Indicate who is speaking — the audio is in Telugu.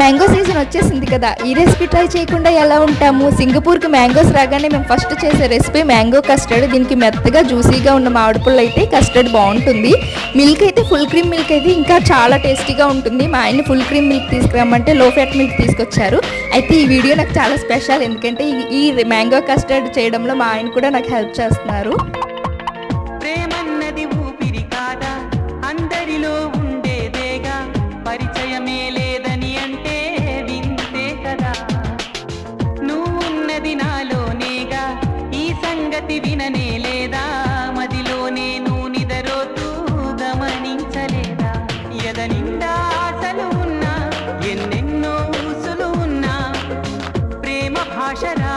Speaker 1: మ్యాంగో సీజన్ వచ్చేసింది కదా ఈ రెసిపీ ట్రై చేయకుండా ఎలా ఉంటాము? సింగపూర్కి మ్యాంగోస్ రాగానే మేము ఫస్ట్ చేసే రెసిపీ మ్యాంగో కస్టర్డ్. దీనికి మెత్తగా జ్యూసీగా ఉన్న మామిడి అయితే కస్టర్డ్ బాగుంటుంది. మిల్క్ అయితే ఫుల్ క్రీమ్ మిల్క్ అయితే ఇంకా చాలా టేస్టీగా ఉంటుంది. మా ఆయన ఫుల్ క్రీమ్ మిల్క్ తీసుకురామంటే లో ఫ్యాట్ మిల్క్ తీసుకొచ్చారు. అయితే ఈ వీడియో నాకు చాలా స్పెషల్ ఎందుకంటే ఈ మ్యాంగో కస్టర్డ్ చేయడంలో మా ఆయన కూడా నాకు హెల్ప్ చేస్తున్నారు.
Speaker 2: సంగతి విననే లేదా? మదిలో నేను నిదరోతూ గమనించలేదా? ఎద నిండా ఆటలు ఉన్నా ఎన్నెన్నో ఊసులు ఉన్నా ప్రేమ భాషరా